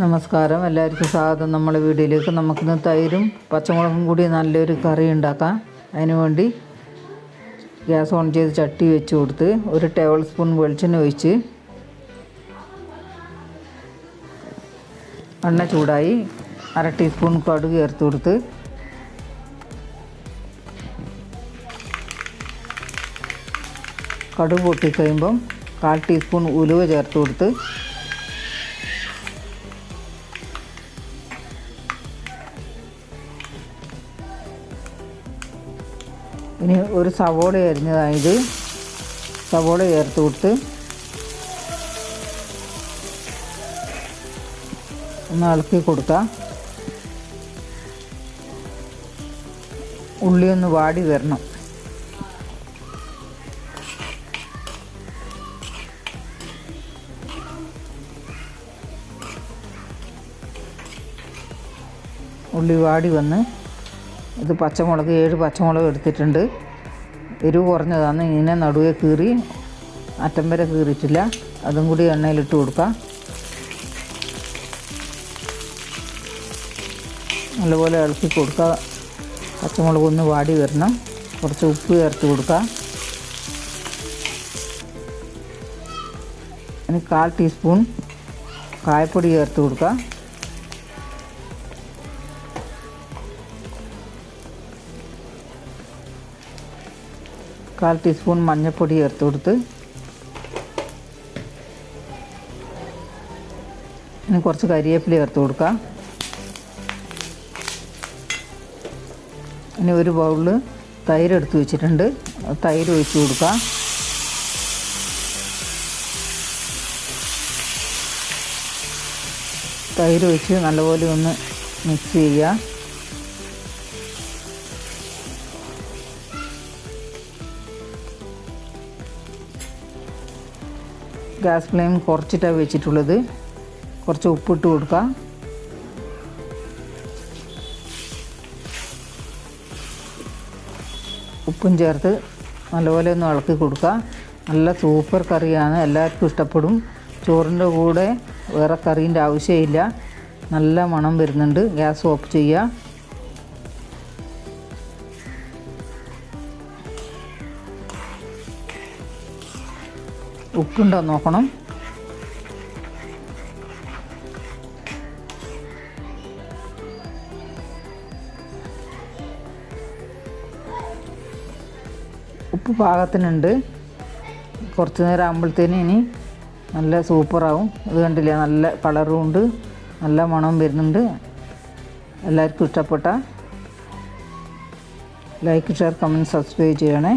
നമസ്കാരം. എല്ലാവർക്കും സ്വാഗതം. നമ്മളെ വീഡിയോയിലേക്ക് നമുക്കിന്ന് തൈരും പച്ചമുളകും കൂടി നല്ലൊരു കറി ഉണ്ടാക്കാം. അതിനുവേണ്ടി ഗ്യാസ് ഓൺ ചെയ്ത് ചട്ടി വെച്ച് കൊടുത്ത് ഒരു ടേബിൾ സ്പൂൺ വെളിച്ചെണ്ണ ഒഴിച്ച് എണ്ണ ചൂടായി അര ടീസ്പൂൺ കടുക് ചേർത്ത് കൊടുത്ത് കടുക് പൊട്ടിക്കഴിയുമ്പം കാൽ ടീസ്പൂൺ ഉലുവ ചേർത്ത് കൊടുത്ത് ഇനി ഒരു സവോള അരിഞ്ഞതായത് സവോള ചേർത്ത് കൊടുത്ത് ഒന്ന് ഇളക്കി കൊടുക്കുക ഉള്ളി ഒന്ന് വാടി വരണം. ഉള്ളി വാടി വന്ന് ഇത് പച്ചമുളക് ഏഴ് പച്ചമുളക് എടുത്തിട്ടുണ്ട്. എരിവ് കുറഞ്ഞതാണ് ഇങ്ങനെ നടുവേ കീറി അറ്റം വരെ കീറിയിട്ടില്ല. അതും കൂടി എണ്ണയിലിട്ട് കൊടുക്കാം. നല്ലപോലെ ഇളക്കി കൊടുക്കുക പച്ചമുളക് ഒന്ന് വാടി വരണം. കുറച്ച് ഉപ്പ് ചേർത്ത് കൊടുക്കുക ഇനി കാൽ ടീസ്പൂൺ കായപ്പൊടി ചേർത്ത് കൊടുക്കുക കാൽ ടീസ്പൂൺ മഞ്ഞൾപ്പൊടി ചേർത്ത് കൊടുത്ത് ഇനി കുറച്ച് കരിയേപ്പില ചേർത്ത് കൊടുക്കുക ഇനി ഒരു ബൗളിൽ തൈര് എടുത്ത് വെച്ചിട്ടുണ്ട്. തൈര് ഒഴിച്ച് കൊടുക്കുക തൈര് ഒഴിച്ച് നല്ലപോലെ ഒന്ന് മിക്സ് ചെയ്യുക. ഗ്യാസ് ഫ്ലെയിം കുറച്ചിട്ടാണ് വെച്ചിട്ടുള്ളത്. കുറച്ച് ഉപ്പിട്ട് കൊടുക്കുക ഉപ്പും ചേർത്ത് നല്ലപോലെ ഒന്ന് ഇളക്കി കൊടുക്കുക. നല്ല സൂപ്പർ കറിയാണ്. എല്ലാവർക്കും ഇഷ്ടപ്പെടും. ചോറിന്റെ കൂടെ വേറെ കറീന്റെ ആവശ്യമില്ല. നല്ല മണം വരുന്നുണ്ട്. ഗ്യാസ് ഓഫ് ചെയ്യുക. ഉപ്പുണ്ടോ നോക്കണം. ഉപ്പ് പാകത്തിനുണ്ട്. കുറച്ച് നേരം ആകുമ്പോഴത്തേന് ഇനി നല്ല സൂപ്പറാവും. ഇത് കണ്ടില്ലേ നല്ല കളറും ഉണ്ട് നല്ല മണവും വരുന്നുണ്ട്. എല്ലാവർക്കും ഇഷ്ടപ്പെട്ട ലൈക്ക് ഷെയർ കമന്റ് സബ്സ്ക്രൈബ് ചെയ്യണേ.